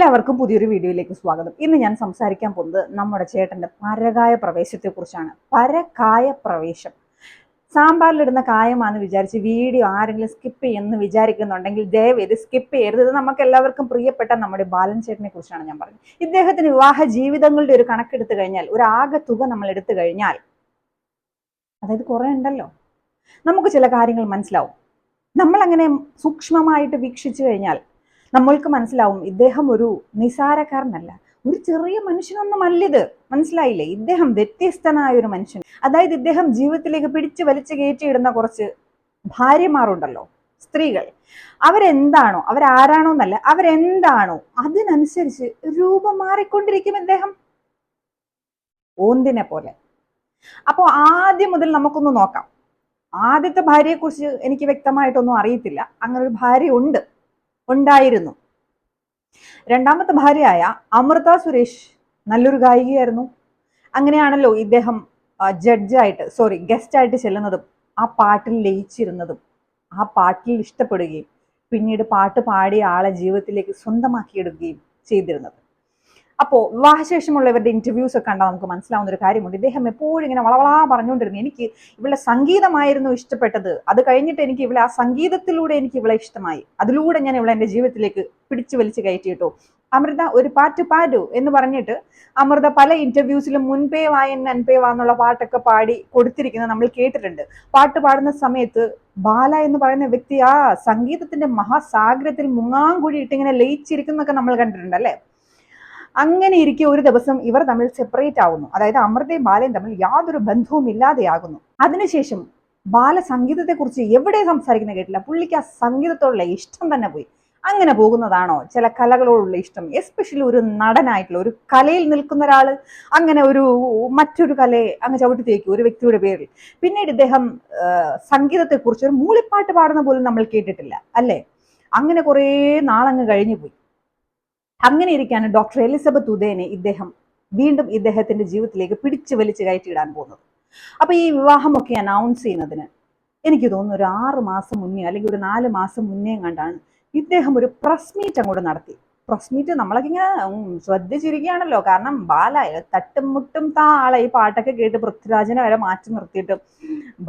എല്ലാവർക്കും പുതിയൊരു വീഡിയോയിലേക്ക് സ്വാഗതം. ഇന്ന് ഞാൻ സംസാരിക്കാൻ പോകുന്നത് നമ്മുടെ ചേട്ടന്റെ പരകായ പ്രവേശത്തെക്കുറിച്ചാണ്. പരകായ പ്രവേശം. സാമ്പാറിലിടുന്ന കായമാണെന്ന് വിചാരിച്ച് വീഡിയോ ആരെങ്കിലും സ്കിപ്പ് ചെയ്യുമെന്ന് വിചാരിക്കുന്നുണ്ടെങ്കിൽ ദയവേത് സ്കിപ്പ് ചെയ്യരുത്. ഇത് നമുക്ക് എല്ലാവർക്കും പ്രിയപ്പെട്ട നമ്മുടെ ബാലൻ ചേട്ടനെ കുറിച്ചാണ് ഞാൻ പറഞ്ഞത്. ഇദ്ദേഹത്തിന് വിവാഹ ജീവിതങ്ങളുടെ ഒരു കണക്കെടുത്തു കഴിഞ്ഞാൽ ഒരു ആകെ തുക നമ്മൾ എടുത്തു കഴിഞ്ഞാൽ അതായത് കുറേ ഉണ്ടല്ലോ നമുക്ക് ചില കാര്യങ്ങൾ മനസ്സിലാവും. നമ്മളങ്ങനെ സൂക്ഷ്മമായിട്ട് വീക്ഷിച്ചു കഴിഞ്ഞാൽ നമ്മൾക്ക് മനസ്സിലാവും ഇദ്ദേഹം ഒരു നിസാരക്കാരനല്ല. ഒരു ചെറിയ മനുഷ്യനൊന്നുമല്ല ഇത് മനസ്സിലായില്ലേ? ഇദ്ദേഹം വ്യത്യസ്തനായ ഒരു മനുഷ്യൻ. അതായത് ഇദ്ദേഹം ജീവിതത്തിലേക്ക് പിടിച്ചു വലിച്ചു കയറ്റിയിടുന്ന കുറച്ച് ഭാര്യമാരുണ്ടല്ലോ സ്ത്രീകൾ. അവരെന്താണോ അവരാരാണോ എന്നല്ല അവരെന്താണോ അതിനനുസരിച്ച് രൂപം മാറിക്കൊണ്ടിരിക്കും ഇദ്ദേഹം. ഓന്തിനെ പോലെ. അപ്പോൾ ആദ്യം മുതൽ നമുക്കൊന്ന് നോക്കാം. ആദ്യത്തെ ഭാര്യയെക്കുറിച്ച് എനിക്ക് വ്യക്തമായിട്ടൊന്നും അറിയത്തില്ല. അങ്ങനെ ഒരു ഭാര്യ ഉണ്ട് ഉണ്ടായിരുന്നു. രണ്ടാമത്തെ ഭാര്യയായ അമൃത സുരേഷ് നല്ലൊരു ഗായികയായിരുന്നു. അങ്ങനെയാണല്ലോ ഇദ്ദേഹം ജഡ്ജായിട്ട് സോറി ഗസ്റ്റായിട്ട് ചെല്ലുന്നതും ആ പാട്ടിൽ ലയിച്ചിരുന്നതും ആ പാട്ടിൽ ഇഷ്ടപ്പെടുകയും പിന്നീട് പാട്ട് പാടിയ ആളെ ജീവിതത്തിലേക്ക് സ്വന്തമാക്കിയെടുക്കുകയും ചെയ്തിരുന്നത്. അപ്പോൾ വിവാഹശേഷമുള്ളവരുടെ ഇന്റർവ്യൂസ് ഒക്കെ കണ്ടാൽ നമുക്ക് മനസ്സിലാവുന്ന ഒരു കാര്യമുണ്ട്. ഇദ്ദേഹം എപ്പോഴും ഇങ്ങനെ വളവളാ പറഞ്ഞുകൊണ്ടിരുന്നു. എനിക്ക് ഇവളുടെ സംഗീതമായിരുന്നു ഇഷ്ടപ്പെട്ടത്. അത് കഴിഞ്ഞിട്ട് എനിക്ക് ഇവളെ ആ സംഗീതത്തിലൂടെ എനിക്ക് ഇവളെ ഇഷ്ടമായി. അതിലൂടെ ഞാൻ ഇവളെ എന്റെ ജീവിതത്തിലേക്ക് പിടിച്ചു വലിച്ചു കയറ്റിയിട്ടു. അമൃത ഒരു പാട്ട് പാടു എന്ന് പറഞ്ഞിട്ട് അമൃത പല ഇന്റർവ്യൂസിലും മുൻപേ വായൻ അൻപേ വാ എന്നുള്ള പാട്ടൊക്കെ പാടി കൊടുത്തിരിക്കുന്നത് നമ്മൾ കേട്ടിട്ടുണ്ട്. പാട്ട് പാടുന്ന സമയത്ത് ബാല എന്ന് പറയുന്ന വ്യക്തി ആ സംഗീതത്തിന്റെ മഹാസാഗരത്തിൽ മുങ്ങാങ്കുഴി ഇട്ടിങ്ങനെ ലയിച്ചിരിക്കുന്നൊക്കെ നമ്മൾ കണ്ടിട്ടുണ്ട് അല്ലേ? അങ്ങനെ ഇരിക്കെ ഒരു ദിവസം ഇവർ തമ്മിൽ സെപ്പറേറ്റ് ആവുന്നു. അതായത് അമൃതയും ബാലയും തമ്മിൽ യാതൊരു ബന്ധവും ഇല്ലാതെയാകുന്നു. അതിനുശേഷം ബാല സംഗീതത്തെക്കുറിച്ച് എവിടെ സംസാരിക്കുന്ന കേട്ടില്ല. പുള്ളിക്ക് ആ സംഗീതത്തോടുള്ള ഇഷ്ടം തന്നെ പോയി. അങ്ങനെ പോകുന്നതാണോ? ചില കലകളോടുള്ള ഇഷ്ടം. എസ്പെഷ്യലി ഒരു നടനായിട്ടുള്ള ഒരു കലയിൽ നിൽക്കുന്ന ഒരാൾ അങ്ങനെ ഒരു മറ്റൊരു കലയെ അങ്ങ് ചവിട്ടി തേക്കും ഒരു വ്യക്തിയുടെ പേരിൽ. പിന്നീട് ഇദ്ദേഹം സംഗീതത്തെക്കുറിച്ച് ഒരു മൂളിപ്പാട്ട് പാടുന്ന പോലും നമ്മൾ കേട്ടിട്ടില്ല. അല്ലേ? അങ്ങനെ കുറേ നാളങ്ങ് കഴിഞ്ഞു പോയി അങ്ങനെ ഇരിക്കാണ് ഡോക്ടർ എലിസബത്ത് ഉദയനെ ഇദ്ദേഹം വീണ്ടും ഇദ്ദേഹത്തിന്റെ ജീവിതത്തിലേക്ക് പിടിച്ചു വലിച്ചു കയറ്റിയിടാൻ പോകുന്നത്. അപ്പൊ ഈ വിവാഹമൊക്കെ അനൗൺസ് ചെയ്യുന്നതിന് എനിക്ക് തോന്നുന്നു ഒരു ആറ് മാസം മുന്നേ അല്ലെങ്കിൽ ഒരു നാല് മാസം മുന്നേ കണ്ടാണ് ഇദ്ദേഹം ഒരു പ്രസ് മീറ്റ് അങ്ങോട്ട് നടത്തി. പ്രസ് മീറ്റ് നമ്മളൊക്കെ ഇങ്ങനെ ശ്രദ്ധിച്ചിരിക്കുകയാണല്ലോ. കാരണം ബാല തട്ടും മുട്ടും താ ആളെ ഈ പാട്ടൊക്കെ കേട്ട് പൃഥ്വിരാജിനെ വരെ മാറ്റി നിർത്തിയിട്ട്.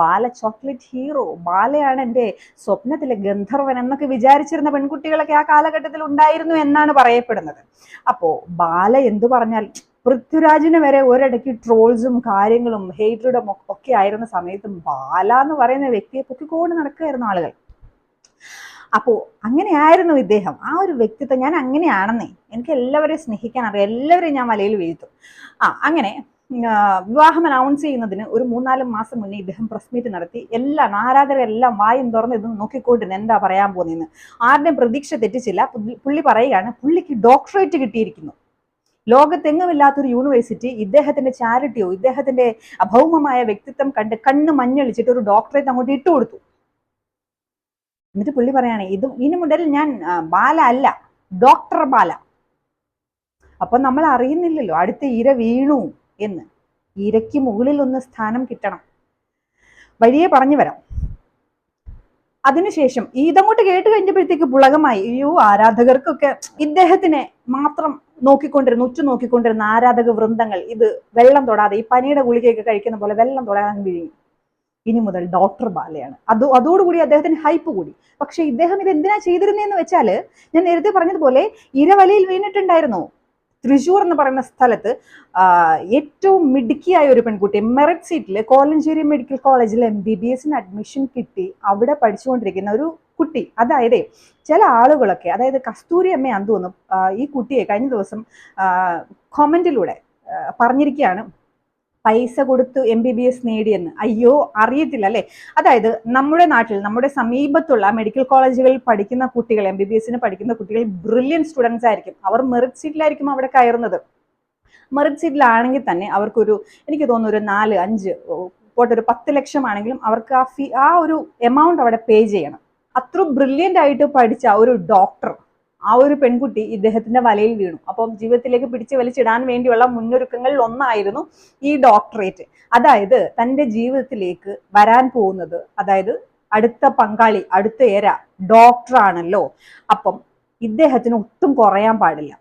ബാല ചോക്ലേറ്റ് ഹീറോ ബാലയാണ് എന്റെ സ്വപ്നത്തിലെ ഗന്ധർവൻ എന്നൊക്കെ വിചാരിച്ചിരുന്ന പെൺകുട്ടികളൊക്കെ ആ കാലഘട്ടത്തിൽ ഉണ്ടായിരുന്നു എന്നാണ് പറയപ്പെടുന്നത്. അപ്പോ ബാല എന്തു പറഞ്ഞാൽ പൃഥ്വിരാജിനെ വരെ ഒരിടയ്ക്ക് ട്രോൾസും കാര്യങ്ങളും ഹെയ്റ്ററും ഒക്കെ ആയിരുന്ന സമയത്തും ബാല എന്ന് പറയുന്ന വ്യക്തിയെ പൊക്കിക്കൊണ്ട് നടക്കുകയായിരുന്നു ആളുകൾ. അപ്പോൾ അങ്ങനെയായിരുന്നു ഇദ്ദേഹം. ആ ഒരു വ്യക്തിത്വം ഞാൻ അങ്ങനെയാണെന്നേ. എനിക്ക് എല്ലാവരെയും സ്നേഹിക്കാൻ അറിയാം. എല്ലാവരെയും ഞാൻ വലയിൽ വീഴ്ത്തും. ആ അങ്ങനെ വിവാഹം അനൗൺസ് ചെയ്യുന്നതിന് ഒരു മൂന്നാൽ മാസം മുന്നേ ഇദ്ദേഹം പ്രസ് മീറ്റ് നടത്തി. എല്ലാം ആരാധകരെല്ലാം വായും തുറന്ന് ഇത് നോക്കിക്കൊണ്ടിരുന്നു എന്താ പറയാൻ പോകുന്നതെന്ന് ആരുടെയും പ്രതീക്ഷ തെറ്റിച്ചില്ല. പുള്ളി പറയുകയാണ് പുള്ളിക്ക് ഡോക്ടറേറ്റ് കിട്ടിയിരിക്കുന്നു. ലോകത്തെങ്ങുമില്ലാത്തൊരു യൂണിവേഴ്സിറ്റി ഇദ്ദേഹത്തിന്റെ ചാരിറ്റിയോ ഇദ്ദേഹത്തിന്റെ അഭൗമമായ വ്യക്തിത്വം കണ്ട് കണ്ണ് മഞ്ഞളിച്ചിട്ട് ഒരു ഡോക്ടറേറ്റ് അങ്ങോട്ട് ഇട്ടുകൊടുത്തു. എന്നിട്ട് പുള്ളി പറയാണ് ഇത് ഇനി മുതൽ ഞാൻ ബാല അല്ല ഡോക്ടർ ബാല. അപ്പൊ നമ്മൾ അറിയുന്നില്ലല്ലോ അടുത്ത ഇര വീണു എന്ന്. ഇരയ്ക്ക് മുകളിൽ ഒന്ന് സ്ഥാനം കിട്ടണം. വഴിയെ പറഞ്ഞു വരാം. അതിനുശേഷം ഇതങ്ങോട്ട് കേട്ട് കഴിഞ്ഞപ്പോഴത്തേക്ക് പുളകമായി. അയ്യോ ആരാധകർക്കൊക്കെ ഇദ്ദേഹത്തിനെ മാത്രം നോക്കിക്കൊണ്ടിരുന്ന ഉച്ചു നോക്കിക്കൊണ്ടിരുന്ന ആരാധക വൃന്ദങ്ങൾ ഇത് വെള്ളം തൊടാതെ ഈ പനിയുടെ ഗുളികയൊക്കെ കഴിക്കുന്ന പോലെ വെള്ളം തൊടാതെ വിഴുങ്ങി. ഇനി മുതൽ ഡോക്ടർ ബാലയാണ്. അത് അതോടുകൂടി അദ്ദേഹത്തിന് ഹൈപ്പ് കൂടി. പക്ഷെ ഇദ്ദേഹം ഇത് എന്തിനാ ചെയ്തിരുന്നതെന്ന് വെച്ചാൽ ഞാൻ നേരത്തെ പറഞ്ഞതുപോലെ ഇരവലയിൽ വീണിട്ടുണ്ടായിരുന്നു. തൃശൂർ എന്ന് പറയുന്ന സ്ഥലത്ത് ഏറ്റവും മിടുക്കിയായ ഒരു പെൺകുട്ടി മെറിറ്റ് സീറ്റിൽ കോലഞ്ചേരി മെഡിക്കൽ കോളേജിൽ എം ബി ബി എസിന് അഡ്മിഷൻ കിട്ടി അവിടെ പഠിച്ചുകൊണ്ടിരിക്കുന്ന ഒരു കുട്ടി. അതായത് ചില ആളുകളൊക്കെ അതായത് കസ്തൂരി അമ്മയാന്ന് തോന്നുന്നു ഈ കുട്ടിയെ കഴിഞ്ഞ ദിവസം കോമന്റിലൂടെ പറഞ്ഞിരിക്കുകയാണ്. പൈസ കൊടുത്ത് എം ബി ബി എസ് നേടിയെന്ന്. അയ്യോ അറിയത്തില്ല അല്ലേ? അതായത് നമ്മുടെ നാട്ടിൽ നമ്മുടെ സമീപത്തുള്ള മെഡിക്കൽ കോളേജുകളിൽ പഠിക്കുന്ന കുട്ടികൾ എം ബി ബി എസിന് പഠിക്കുന്ന കുട്ടികൾ ബ്രില്യൻ സ്റ്റുഡൻസ് ആയിരിക്കും. അവർ മെറിറ്റ് സീറ്റിലായിരിക്കും അവിടെ കയറുന്നത്. മെറിറ്റ് സീറ്റിലാണെങ്കിൽ തന്നെ അവർക്കൊരു എനിക്ക് തോന്നുന്നു ഒരു നാല് അഞ്ച് പോട്ടെ ഒരു പത്ത് ലക്ഷം ആണെങ്കിലും അവർക്ക് ആ ഫീ ആ ഒരു എമൗണ്ട് അവിടെ പേ ചെയ്യണം. അത്ര ബ്രില്യന്റ് ആയിട്ട് പഠിച്ച ഒരു ഡോക്ടർ ആ ഒരു പെൺകുട്ടി ഇദ്ദേഹത്തിന്റെ വലയിൽ വീണു. അപ്പം ജീവിതത്തിലേക്ക് പിടിച്ചു വലിച്ചിടാൻ വേണ്ടിയുള്ള മുന്നൊരുക്കങ്ങളിൽ ഒന്നായിരുന്നു ഈ ഡോക്ടറേറ്റ്. അതായത് തന്റെ ജീവിതത്തിലേക്ക് വരാൻ പോകുന്നത് അതായത് അടുത്ത പങ്കാളി അടുത്ത ഏര ഡോക്ടറാണല്ലോ. അപ്പം ഇദ്ദേഹത്തിന് ഒട്ടും കുറയാൻ പാടില്ല.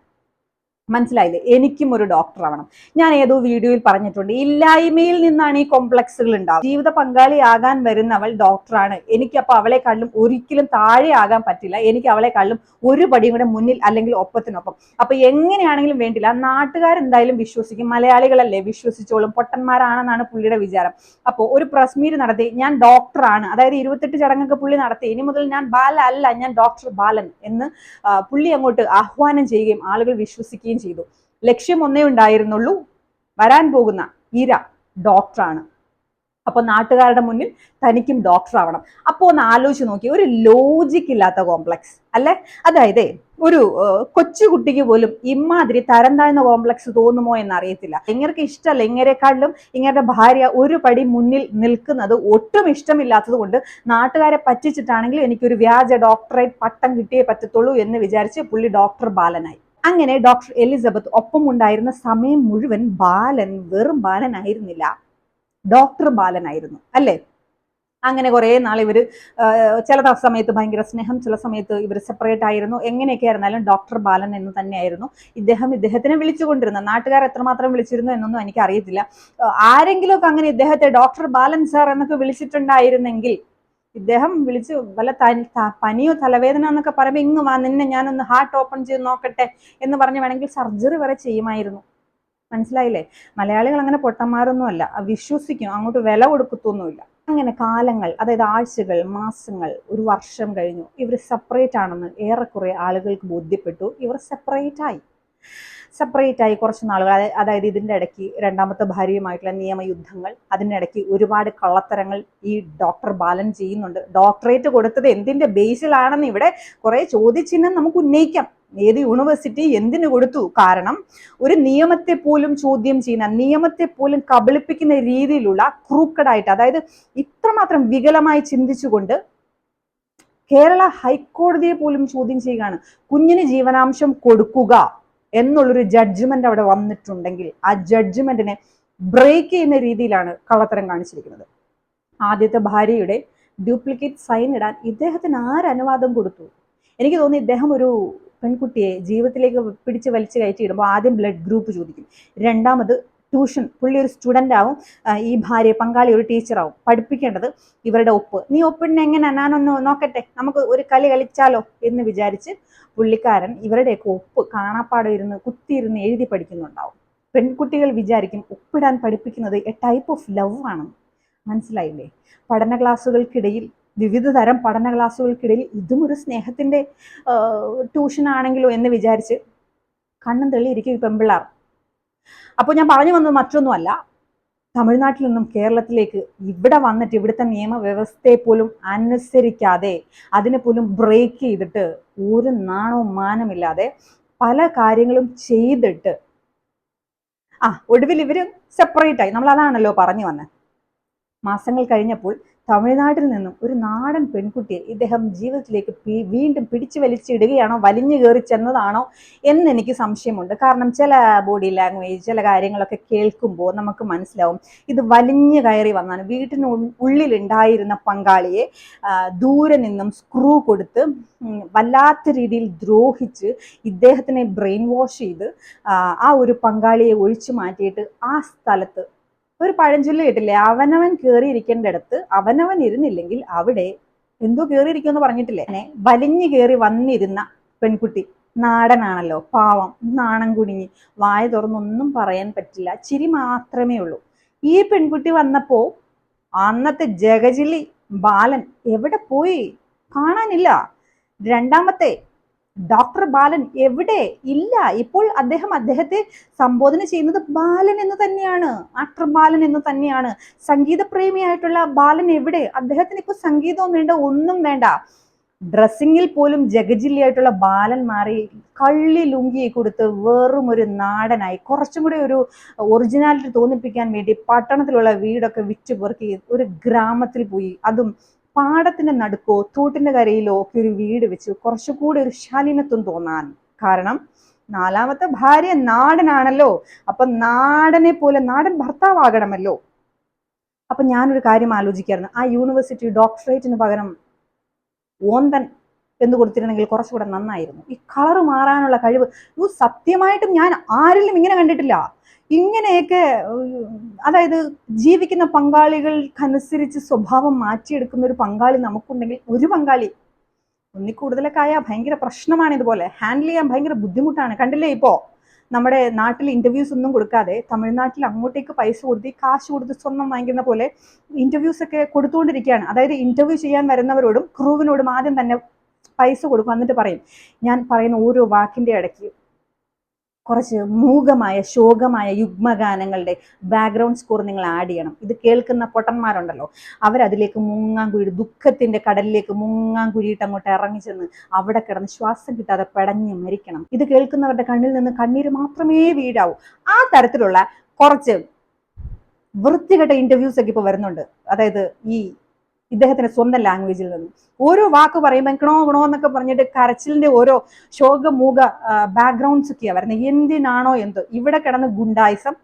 മനസ്സിലായില്ലേ? എനിക്കും ഒരു ഡോക്ടർ ആവണം. ഞാൻ ഏതോ വീഡിയോയിൽ പറഞ്ഞിട്ടുണ്ട്. ഇല്ലായ്മയിൽ നിന്നാണ് ഈ കോംപ്ലക്സുകൾ ഉണ്ടാവുക. ജീവിത പങ്കാളിയാകാൻ വരുന്നവൾ ഡോക്ടറാണ് എനിക്കപ്പോൾ അവളെക്കാളും ഒരിക്കലും താഴെ ആകാൻ പറ്റില്ല. എനിക്ക് അവളെ അവളെക്കാളും ഒരു പടിയും കൂടെ മുന്നിൽ അല്ലെങ്കിൽ ഒപ്പത്തിനൊപ്പം. അപ്പൊ എങ്ങനെയാണെങ്കിലും വേണ്ടില്ല. നാട്ടുകാരെന്തായാലും വിശ്വസിക്കും. മലയാളികളല്ലേ വിശ്വസിച്ചോളും. പൊട്ടന്മാരാണെന്നാണ് പുള്ളിയുടെ വിചാരം. അപ്പോൾ ഒരു പ്രസ് മീറ്റ് നടത്തി. ഞാൻ ഡോക്ടറാണ് അതായത് ഇരുപത്തെട്ട് ചടങ്ങൊക്കെ പുള്ളി നടത്തി. ഇനി മുതൽ ഞാൻ ബാലല്ല. ഞാൻ ഡോക്ടർ ബാലൻ എന്ന് പുള്ളി അങ്ങോട്ട് ആഹ്വാനം ചെയ്യുകയും ആളുകൾ വിശ്വസിക്കുകയും ചെയ്തു. ലക്ഷ്യം ഒന്നേ ഉണ്ടായിരുന്നുള്ളൂ. വരാൻ പോകുന്ന ഇര ഡോക്ടറാണ് അപ്പൊ നാട്ടുകാരുടെ മുന്നിൽ തനിക്കും ഡോക്ടർ ആവണം. അപ്പോൾ ഒന്ന് ആലോചിച്ച് നോക്കി. ഒരു ലോജിക് ഇല്ലാത്ത കോംപ്ലക്സ് അല്ലെ? അതായത് ഒരു കൊച്ചുകുട്ടിക്ക് പോലും ഇമാതിരി തരം താഴ്ന്ന കോംപ്ലക്സ് തോന്നുമോ എന്ന് അറിയത്തില്ല ഇങ്ങർക്ക് ഇഷ്ടമല്ല. ഇങ്ങരെക്കാളിലും ഇങ്ങരുടെ ഭാര്യ ഒരു പടി മുന്നിൽ നിൽക്കുന്നത് ഒട്ടും ഇഷ്ടമില്ലാത്തത് കൊണ്ട് നാട്ടുകാരെ പറ്റിച്ചിട്ടാണെങ്കിലും എനിക്കൊരു വ്യാജ ഡോക്ടറേറ്റ് പട്ടം കിട്ടിയേ പറ്റത്തുള്ളൂ എന്ന് വിചാരിച്ച് പുള്ളി ഡോക്ടർ ബാലനായി. അങ്ങനെ ഡോക്ടർ എലിസബത്ത് ഒപ്പം ഉണ്ടായിരുന്ന സമയം മുഴുവൻ ബാലൻ വെറും ബാലനായിരുന്നില്ല. ഡോക്ടർ ബാലനായിരുന്നു അല്ലേ? അങ്ങനെ കുറേ നാൾ ഇവർ ചില സമയത്ത് ഭയങ്കര സ്നേഹം ചില സമയത്ത് ഇവർ സെപ്പറേറ്റ് ആയിരുന്നു. എങ്ങനെയൊക്കെ ആയിരുന്നാലും ഡോക്ടർ ബാലൻ എന്ന് തന്നെയായിരുന്നു. ഇദ്ദേഹം ഇദ്ദേഹത്തിനെ വിളിച്ചുകൊണ്ടിരുന്നത് നാട്ടുകാർ എത്രമാത്രം വിളിച്ചിരുന്നു എന്നൊന്നും എനിക്ക് അറിയത്തില്ല ആരെങ്കിലുമൊക്കെ അങ്ങനെ ഇദ്ദേഹത്തെ ഡോക്ടർ ബാലൻ സാർ എന്നൊക്കെ വിളിച്ചിട്ടുണ്ടായിരുന്നെങ്കിൽ ഇദ്ദേഹം വിളിച്ച് വല്ല പനിയോ തലവേദന എന്നൊക്കെ പറയുമ്പോൾ ഇങ്ങ് വാ നിന്നെ ഞാനൊന്ന് ഹാർട്ട് ഓപ്പൺ ചെയ്ത് നോക്കട്ടെ എന്ന് പറഞ്ഞ് വേണമെങ്കിൽ സർജറി വരെ ചെയ്യുമായിരുന്നു. മനസ്സിലായില്ലേ? മലയാളികൾ അങ്ങനെ പൊട്ടന്മാരൊന്നുമല്ല. വിശ്വസിക്കും അങ്ങോട്ട് വില കൊടുക്കത്തൊന്നുമില്ല. അങ്ങനെ കാലങ്ങൾ അതായത് ആഴ്ചകൾ മാസങ്ങൾ ഒരു വർഷം കഴിഞ്ഞു. ഇവർ സെപ്പറേറ്റ് ആണെന്ന് ഏറെക്കുറെ ആളുകൾക്ക് ബോധ്യപ്പെട്ടു. ഇവർ സെപ്പറേറ്റ് ആയി. സെപ്പറേറ്റ് ആയി കുറച്ച് നാളുകൾ. അതായത് ഇതിന്റെ ഇടയ്ക്ക് രണ്ടാമത്തെ ഭാര്യയുമായിട്ടുള്ള നിയമയുദ്ധങ്ങൾ അതിന്റെ ഇടയ്ക്ക് ഒരുപാട് കള്ളത്തരങ്ങൾ ഈ ഡോക്ടർ ബാലൻ ചെയ്യുന്നുണ്ട്. ഡോക്ടറേറ്റ് കൊടുത്തത് എന്തിന്റെ ബേസിലാണെന്ന് ഇവിടെ കുറേ ചോദ്യചിഹ്നം നമുക്ക് ഉന്നയിക്കാം. ഏത് യൂണിവേഴ്സിറ്റി എന്തിനു കൊടുത്തു? കാരണം ഒരു നിയമത്തെ പോലും ചോദ്യം ചെയ്യുന്ന നിയമത്തെ പോലും കബളിപ്പിക്കുന്ന രീതിയിലുള്ള ക്രൂക്കഡായിട്ട് അതായത് ഇത്രമാത്രം വികലമായി ചിന്തിച്ചുകൊണ്ട് കേരള ഹൈക്കോടതിയെ പോലും ചോദ്യം ചെയ്യുകയാണ്. കുഞ്ഞിന് ജീവനാംശം കൊടുക്കുക. എന്നുള്ളൊരു ജഡ്ജ്മെന്റ് അവിടെ വന്നിട്ടുണ്ടെങ്കിൽ ആ ജഡ്ജ്മെന്റിനെ ബ്രേക്ക് ചെയ്യുന്ന രീതിയിലാണ് കള്ളത്തരം കാണിച്ചിരിക്കുന്നത്. ആദ്യത്തെ ഭാര്യയുടെ ഡ്യൂപ്ലിക്കേറ്റ് സൈൻ ഇടാൻ ഇദ്ദേഹത്തിന് ആരനുവാദം കൊടുത്തു? എനിക്ക് തോന്നി ഇദ്ദേഹം ഒരു പെൺകുട്ടിയെ ജീവിതത്തിലേക്ക് പിടിച്ച് വലിച്ചു കയറ്റി ഇടുമ്പോൾ ആദ്യം ബ്ലഡ് ഗ്രൂപ്പ് ചോദിക്കും. രണ്ടാമത് ട്യൂഷൻ പുള്ളി ഒരു സ്റ്റുഡന്റ് ആവും. ഈ ഭാര്യ പങ്കാളി ഒരു ടീച്ചറാവും പഠിപ്പിക്കേണ്ടത് ഇവരുടെ ഒപ്പ്. നീ ഒപ്പിടുന്ന എങ്ങനെ? ഞാനൊന്ന് നോക്കട്ടെ. നമുക്ക് ഒരു കളി കളിച്ചാലോ എന്ന് വിചാരിച്ച് പുള്ളിക്കാരൻ ഇവരുടെയൊക്കെ ഒപ്പ് കാണാപ്പാടം ഇരുന്ന് കുത്തിയിരുന്ന് എഴുതി പഠിക്കുന്നുണ്ടാവും. പെൺകുട്ടികൾ വിചാരിക്കും ഒപ്പിടാൻ പഠിപ്പിക്കുന്നത് എ ടൈപ്പ് ഓഫ് ലവ് ആണ്. മനസ്സിലായില്ലേ? പഠന ക്ലാസ്സുകൾക്കിടയിൽ വിവിധ തരം പഠന ക്ലാസ്സുകൾക്കിടയിൽ ഇതും ഒരു സ്നേഹത്തിന്റെ ട്യൂഷൻ ആണെങ്കിലോ എന്ന് വിചാരിച്ച് കണ്ണും തെളിയിരിക്കും ഈ പെമ്പിള്ളാർ അപ്പോൾ ഞാൻ പറഞ്ഞു വന്നത് മറ്റൊന്നുമല്ല. തമിഴ്നാട്ടിൽ നിന്നും കേരളത്തിലേക്ക് ഇവിടെ വന്നിട്ട് ഇവിടുത്തെ നിയമവ്യവസ്ഥയെ പോലും അനുസരിക്കാതെ അതിനെ പോലും ബ്രേക്ക് ചെയ്തിട്ട് ഒരു നാണവും മാനമില്ലാതെ പല കാര്യങ്ങളും ചെയ്തിട്ട്. ആ ഒടുവിൽ ഇവർ സെപ്പറേറ്റ് ആയി. നമ്മൾ അതാണല്ലോ പറഞ്ഞു വന്നത് മാസങ്ങൾ കഴിഞ്ഞപ്പോൾ തമിഴ്നാട്ടിൽ നിന്നും ഒരു നാടൻ പെൺകുട്ടിയെ ഇദ്ദേഹം ജീവിതത്തിലേക്ക് വീണ്ടും പിടിച്ചു വലിച്ചിടുകയാണോ? വലിഞ്ഞു കയറി ചെന്നതാണോ? എന്ന് എനിക്ക് സംശയമുണ്ട്. കാരണം ചില ബോഡി ലാംഗ്വേജ് ചില കാര്യങ്ങളൊക്കെ കേൾക്കുമ്പോൾ നമുക്ക് മനസ്സിലാവും. ഇത് വലിഞ്ഞു കയറി വന്നാണ്. വീട്ടിന് ഉള്ളിലുണ്ടായിരുന്ന പങ്കാളിയെ ദൂരെ നിന്നും സ്ക്രൂ കൊടുത്ത് വല്ലാത്ത രീതിയിൽ ദ്രോഹിച്ച് ഇദ്ദേഹത്തിനെ ബ്രെയിൻ വാഷ് ചെയ്ത് ആ ഒരു പങ്കാളിയെ ഒഴിച്ചു മാറ്റിയിട്ട് ആ സ്ഥലത്ത് ഒരു പഴഞ്ചൊല്ല് കേട്ടില്ലേ? അവനവൻ കയറിയിരിക്കേണ്ടടുത്ത് അവനവൻ ഇരുന്നില്ലെങ്കിൽ അവിടെ എന്തോ കയറിയിരിക്കുമെന്ന് പറഞ്ഞിട്ടില്ലേ? വലിഞ്ഞു കയറി വന്നിരുന്ന പെൺകുട്ടി നാടനാണല്ലോ പാവം നാണം കുടുങ്ങി വായ തുറന്നൊന്നും പറയാൻ പറ്റില്ല ചിരി മാത്രമേ ഉള്ളൂ. ഈ പെൺകുട്ടി വന്നപ്പോ അന്നത്തെ ജഗജിലി ബാലൻ എവിടെ പോയി? കാണാനില്ല. രണ്ടാമത്തെ ഡോക്ടർ ബാലൻ എവിടെ ഇല്ല. ഇപ്പോൾ അദ്ദേഹം അദ്ദേഹത്തെ സംബോധന ചെയ്യുന്നത് ബാലൻ എന്ന് തന്നെയാണ്. ആക്ടർ ബാലൻ എന്ന് തന്നെയാണ്. സംഗീതപ്രേമിയായിട്ടുള്ള ബാലൻ എവിടെ? അദ്ദേഹത്തിന് ഇപ്പോൾ സംഗീതവും വേണ്ട ഒന്നും വേണ്ട. ഡ്രസ്സിങ്ങിൽ പോലും ജഗജില്ലിയായിട്ടുള്ള ബാലൻ മാറി കള്ളി ലുങ്കി കൊടുത്ത് വെറും ഒരു നാടനായി കുറച്ചും കൂടി ഒരു ഒറിജിനാലിറ്റി തോന്നിപ്പിക്കാൻ വേണ്ടി പട്ടണത്തിലുള്ള വീടൊക്കെ വിറ്റ് പെറുക്കി ഒരു ഗ്രാമത്തിൽ പോയി. അതും പാടത്തിന്റെ നടുക്കോ തോട്ടിന്റെ കരയിലോ ഒക്കെ ഒരു വീട് വെച്ച് കുറച്ചുകൂടി ഒരു ശാലീനത്വം തോന്നാൻ കാരണം നാലാമത്തെ ഭാര്യ നാടനാണല്ലോ. അപ്പൊ നാടനെ പോലെ നാടൻ ഭർത്താവാകണമല്ലോ. അപ്പൊ ഞാനൊരു കാര്യം ആലോചിക്കായിരുന്നു. ആ യൂണിവേഴ്സിറ്റി ഡോക്ടറേറ്റിന് പകരം ഓന്തൻ എന്ന് കൊടുത്തിരുന്നെങ്കിൽ കുറച്ചുകൂടെ നന്നായിരുന്നു. ഈ കളർ മാറാനുള്ള കഴിവ് സത്യമായിട്ടും ഞാൻ ആരിലും ഇങ്ങനെ കണ്ടിട്ടില്ല. ഇങ്ങനെയൊക്കെ അതായത് ജീവിക്കുന്ന പങ്കാളികൾക്കനുസരിച്ച് സ്വഭാവം മാറ്റിയെടുക്കുന്ന ഒരു പങ്കാളി നമുക്കുണ്ടെങ്കിൽ ഒരു പങ്കാളി ഒന്നി കൂടുതലൊക്കെ ആയാൽ ഭയങ്കര പ്രശ്നമാണ് ഇതുപോലെ. ഹാൻഡിൽ ചെയ്യാൻ ഭയങ്കര ബുദ്ധിമുട്ടാണ്. കണ്ടില്ലേ ഇപ്പോൾ നമ്മുടെ നാട്ടിൽ ഇന്റർവ്യൂസ് ഒന്നും കൊടുക്കാതെ തമിഴ്നാട്ടിൽ അങ്ങോട്ടേക്ക് പൈസ കൊടുത്ത് കാശ് കൊടുത്ത് സ്വർണം വാങ്ങിക്കുന്ന പോലെ ഇന്റർവ്യൂസ് ഒക്കെ കൊടുത്തുകൊണ്ടിരിക്കുകയാണ്. അതായത് ഇന്റർവ്യൂ ചെയ്യാൻ വരുന്നവരോടും ക്രൂവിനോടും ആദ്യം തന്നെ പൈസ കൊടുക്കും. എന്നിട്ട് പറയും ഞാൻ പറയുന്ന ഓരോ വാക്കിന്റെ ഇടയ്ക്ക് കുറച്ച് മൂകമായ ശോകമായ യുഗ്മഗാനങ്ങളുടെ ബാക്ക്ഗ്രൗണ്ട് സ്കോർ നിങ്ങൾ ആഡ് ചെയ്യണം. ഇത് കേൾക്കുന്ന പൊട്ടന്മാരുണ്ടല്ലോ. അവരതിലേക്ക് മുങ്ങാൻ കുഴി ദുഃഖത്തിന്റെ കടലിലേക്ക് മുങ്ങാൻ കുഴിയിട്ട് അങ്ങോട്ട് ഇറങ്ങി ചെന്ന് അവിടെ കിടന്ന് ശ്വാസം കിട്ടാതെ പെടഞ്ഞ് മരിക്കണം. ഇത് കേൾക്കുന്നവരുടെ കണ്ണിൽ നിന്ന് കണ്ണീര് മാത്രമേ വീഴാവൂ. ആ തരത്തിലുള്ള കുറച്ച് വൃത്തികെട്ട ഇന്റർവ്യൂസ് ഒക്കെ ഇപ്പൊ വരുന്നുണ്ട്. അതായത് ഈ ഇദ്ദേഹത്തിന്റെ സ്വന്തം ലാംഗ്വേജിൽ നിന്ന്. ഓരോ വാക്ക് പറയുമ്പോൾ ഗണോ ഗണോ എന്നൊക്കെ പറഞ്ഞിട്ട് കരച്ചിലിന്റെ ഓരോ ശോകമൂക ബാക്ക്ഗ്രൗണ്ട്സ് ഒക്കെയാണ് വരുന്നത് എന്തിനാണോ എന്തോ? ഇവിടെ കിടന്ന് ഗുണ്ടായിസം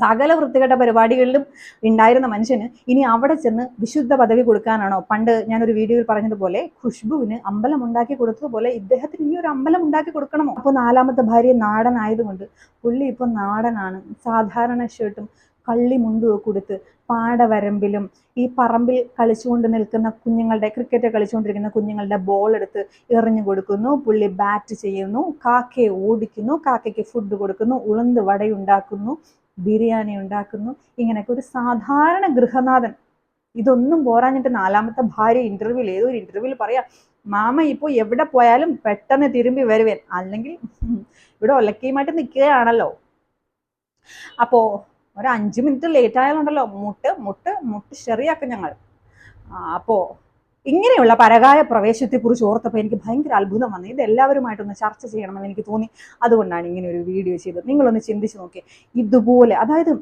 സകല വൃത്തികെട്ട പരിപാടികളിലും ഉണ്ടായിരുന്ന മനുഷ്യന് ഇനി അവിടെ ചെന്ന് വിശുദ്ധ പദവി കൊടുക്കാനാണോ? പണ്ട് ഞാനൊരു വീഡിയോയിൽ പറഞ്ഞതുപോലെ ഖുഷ്ബുവിന് അമ്പലം ഉണ്ടാക്കി കൊടുത്തതുപോലെ ഇദ്ദേഹത്തിന് ഇനി ഒരു അമ്പലം ഉണ്ടാക്കി കൊടുക്കണമോ? അപ്പോൾ നാലാമത്തെ ഭാര്യ നാടനായതുകൊണ്ട് പുള്ളി ഇപ്പൊ നാടനാണ്. സാധാരണ ഷർട്ടും കള്ളി മുണ്ടുമൊക്കെ കൊടുത്ത് പാടവരമ്പിലും ഈ പറമ്പിൽ കളിച്ചുകൊണ്ട് നിൽക്കുന്ന കുഞ്ഞുങ്ങളുടെ ക്രിക്കറ്റ് കളിച്ചുകൊണ്ടിരിക്കുന്ന കുഞ്ഞുങ്ങളുടെ ബോൾ എടുത്ത് എറിഞ്ഞു കൊടുക്കുന്നു. പുള്ളി ബാറ്റ് ചെയ്യുന്നു. കാക്കയെ ഓടിക്കുന്നു. കാക്കയ്ക്ക് ഫുഡ് കൊടുക്കുന്നു. ഉളുന്ത് വടയുണ്ടാക്കുന്നു. ബിരിയാണി ഉണ്ടാക്കുന്നു. ഇങ്ങനെയൊക്കെ ഒരു സാധാരണ ഗൃഹനാഥൻ. ഇതൊന്നും പോരാഞ്ഞിട്ട് നാലാമത്തെ ഭാര്യ ഇന്റർവ്യൂവിൽ ഏതോ ഒരു ഇന്റർവ്യൂവിൽ പറയാ മാമ ഇപ്പോൾ എവിടെ പോയാലും പെട്ടെന്ന് തിരുമ്പി വരുവേൻ. അല്ലെങ്കിൽ ഇവിടെ ഒലക്കയുമായിട്ട് നിൽക്കുകയാണല്ലോ. അപ്പോ ഒരു അഞ്ച് മിനിറ്റ് ലേറ്റ് ആയാലുണ്ടല്ലോ. മുട്ട് മുട്ട് മുട്ട് ശരിയാക്കും ഞങ്ങൾ. അപ്പോ ഇങ്ങനെയുള്ള പരകായ പ്രവേശത്തെക്കുറിച്ച് ഓർത്തപ്പോൾ എനിക്ക് ഭയങ്കര അത്ഭുതം വന്നു. ഇത് എല്ലാവരുമായിട്ടൊന്ന് ചർച്ച ചെയ്യണമെന്ന് എനിക്ക് തോന്നി. അതുകൊണ്ടാണ് ഇങ്ങനെ ഒരു വീഡിയോ ചെയ്തത്. നിങ്ങളൊന്ന് ചിന്തിച്ച് നോക്കി ഇതുപോലെ അതായത്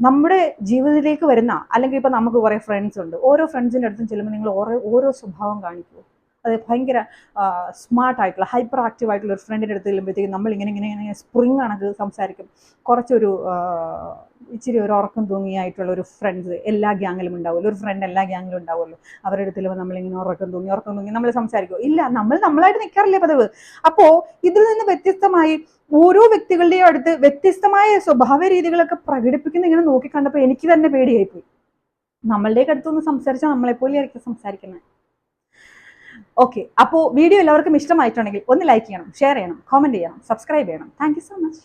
നമ്മുടെ ജീവിതത്തിലേക്ക് വരുന്ന അല്ലെങ്കിൽ ഇപ്പൊ നമുക്ക് കുറെ ഫ്രണ്ട്സ് ഉണ്ട്. ഓരോ ഫ്രണ്ട്സിന്റെ അടുത്തും ചെല്ലുമ്പോൾ നിങ്ങൾ ഓരോ ഓരോ സ്വഭാവം കാണിക്കൂ. അത് ഭയങ്കര സ്മാർട്ട് ആയിട്ടുള്ള ഹൈപ്പർ ആക്റ്റീവ് ആയിട്ടുള്ള ഒരു ഫ്രണ്ടിന്റെ അടുത്ത് ചെല്ലുമ്പോഴത്തേക്കും നമ്മൾ ഇങ്ങനെ ഇങ്ങനെ ഇങ്ങനെ സ്പ്രിങ് കണക്ക് സംസാരിക്കും. കുറച്ചൊരു ഇച്ചിരി ഒരു ഉറക്കം തൂങ്ങിയായിട്ടുള്ള ഒരു ഫ്രണ്ട്സ് എല്ലാ ഗ്യാങ്ങിലും ഉണ്ടാവുമല്ലോ. ഒരു ഫ്രണ്ട് എല്ലാ ഗ്യാങ്ങിലും ഉണ്ടാവുമല്ലോ. അവരുടെ അടുത്ത് നമ്മളിങ്ങനെ ഉറക്കം തൂങ്ങി ഉറക്കം തൂങ്ങി നമ്മൾ സംസാരിക്കുമോ ഇല്ല നമ്മൾ നമ്മളായിട്ട് നിൽക്കാറില്ലേ പതിവ്? അപ്പോൾ ഇതിൽ നിന്ന് വ്യത്യസ്തമായി ഓരോ വ്യക്തികളുടെയും അടുത്ത് വ്യത്യസ്തമായ സ്വഭാവ രീതികളൊക്കെ പ്രകടിപ്പിക്കുന്ന ഇങ്ങനെ നോക്കിക്കണ്ടപ്പോൾ എനിക്ക് തന്നെ പേടിയായിപ്പോയി. നമ്മളുടെ അടുത്തൊന്ന് സംസാരിച്ചാൽ നമ്മളെപ്പോലെ ആയിരിക്കും സംസാരിക്കുന്നത്. ഓക്കെ അപ്പോൾ വീഡിയോ എല്ലാവർക്കും ഇഷ്ടമായിട്ടുണ്ടെങ്കിൽ ഒന്ന് ലൈക്ക് ചെയ്യണം ഷെയർ ചെയ്യണം കോമന്റ് ചെയ്യണം. സബ്സ്ക്രൈബ് ചെയ്യണം. Thank so much